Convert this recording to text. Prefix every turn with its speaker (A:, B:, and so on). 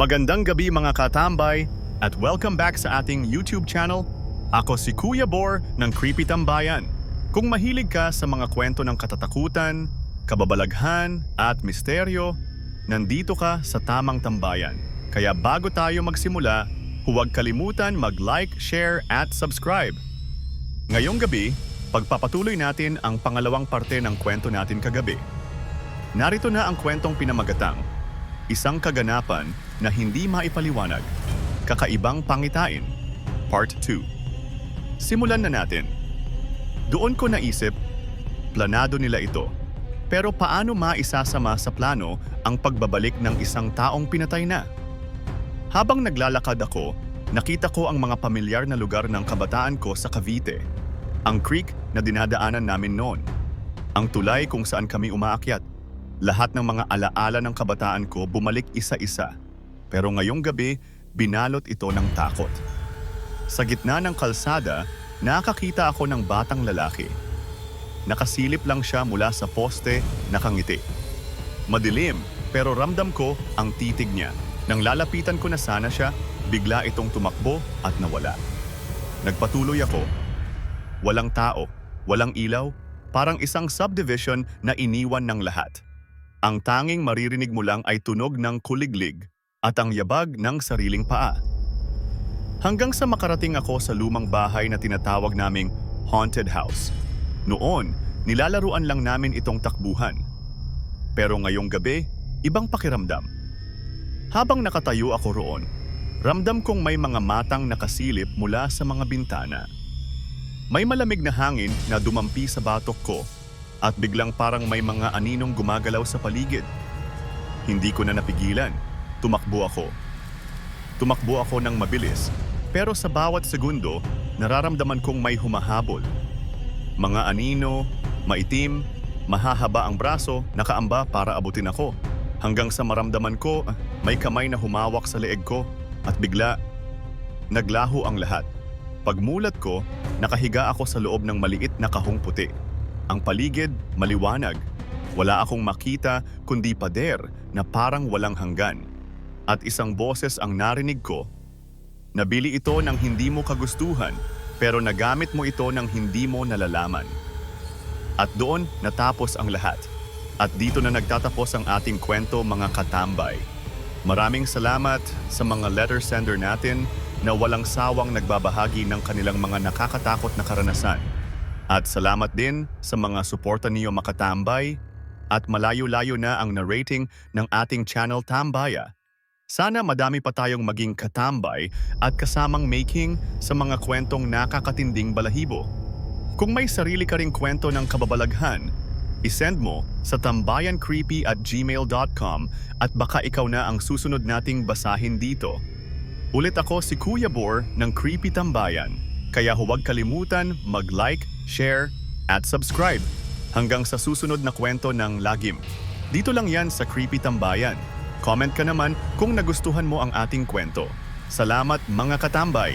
A: Magandang gabi mga katambay at welcome back sa ating YouTube channel. Ako si Kuya Bor ng Creepy Tambayan. Kung mahilig ka sa mga kwento ng katatakutan, kababalaghan at misteryo, nandito ka sa tamang tambayan. Kaya bago tayo magsimula, huwag kalimutan mag-like, share at subscribe. Ngayong gabi, pagpapatuloy natin ang pangalawang parte ng kwento natin kagabi. Narito na ang kwentong pinamagatang, isang kaganapan na hindi maipaliwanag, kakaibang pangitain, Part 2. Simulan na natin. Doon ko naisip, planado nila ito. Pero paano maisasama sa plano ang pagbabalik ng isang taong pinatay na? Habang naglalakad ako, nakita ko ang mga pamilyar na lugar ng kabataan ko sa Cavite. Ang creek na dinadaanan namin noon. Ang tulay kung saan kami umaakyat. Lahat ng mga alaala ng kabataan ko bumalik isa-isa. Pero ngayong gabi, binalot ito ng takot. Sa gitna ng kalsada, nakakita ako ng batang lalaki. Nakasilip lang siya mula sa poste, nakangiti. Madilim, pero ramdam ko ang titig niya. Nang lalapitan ko na sana siya, bigla itong tumakbo at nawala. Nagpatuloy ako. Walang tao, walang ilaw, parang isang subdivision na iniwan ng lahat. Ang tanging maririnig mo lang ay tunog ng kuliglig at ang yabag ng sariling paa. Hanggang sa makarating ako sa lumang bahay na tinatawag naming haunted house. Noon, nilalaruan lang namin itong takbuhan. Pero ngayong gabi, ibang pakiramdam. Habang nakatayo ako roon, ramdam kong may mga matang nakasilip mula sa mga bintana. May malamig na hangin na dumampi sa batok ko at biglang parang may mga aninong gumagalaw sa paligid. Hindi ko na napigilan. Tumakbo ako. Tumakbo ako ng mabilis, pero sa bawat segundo, nararamdaman kong may humahabol. Mga anino, maitim, mahahaba ang braso, nakaamba para abutin ako. Hanggang sa maramdaman ko, ah, may kamay na humawak sa leeg ko at bigla, naglaho ang lahat. Pagmulat ko, nakahiga ako sa loob ng maliit na kahong puti. Ang paligid, maliwanag. Wala akong makita kundi pader na parang walang hanggan. At isang boses ang narinig ko. Nabili ito ng hindi mo kagustuhan, pero nagamit mo ito ng hindi mo nalalaman. At doon natapos ang lahat. At dito na nagtatapos ang ating kwento mga katambay. Maraming salamat sa mga letter sender natin na walang sawang nagbabahagi ng kanilang mga nakakatakot na karanasan. At salamat din sa mga suporta niyo makatambay at malayo-layo na ang narrating ng ating channel Tambaya. Sana madami pa tayong maging katambay at kasamang making sa mga kwentong nakakatinding balahibo. Kung may sarili ka ring kwento ng kababalaghan, isend mo sa tambayancreepy at gmail.com at baka ikaw na ang susunod nating basahin dito. Ulit ako si Kuya Bor ng Creepy Tambayan, kaya huwag kalimutan mag-like, share, at subscribe hanggang sa susunod na kwento ng Lagim. Dito lang yan sa Creepy Tambayan. Comment ka naman kung nagustuhan mo ang ating kwento. Salamat mga katambay!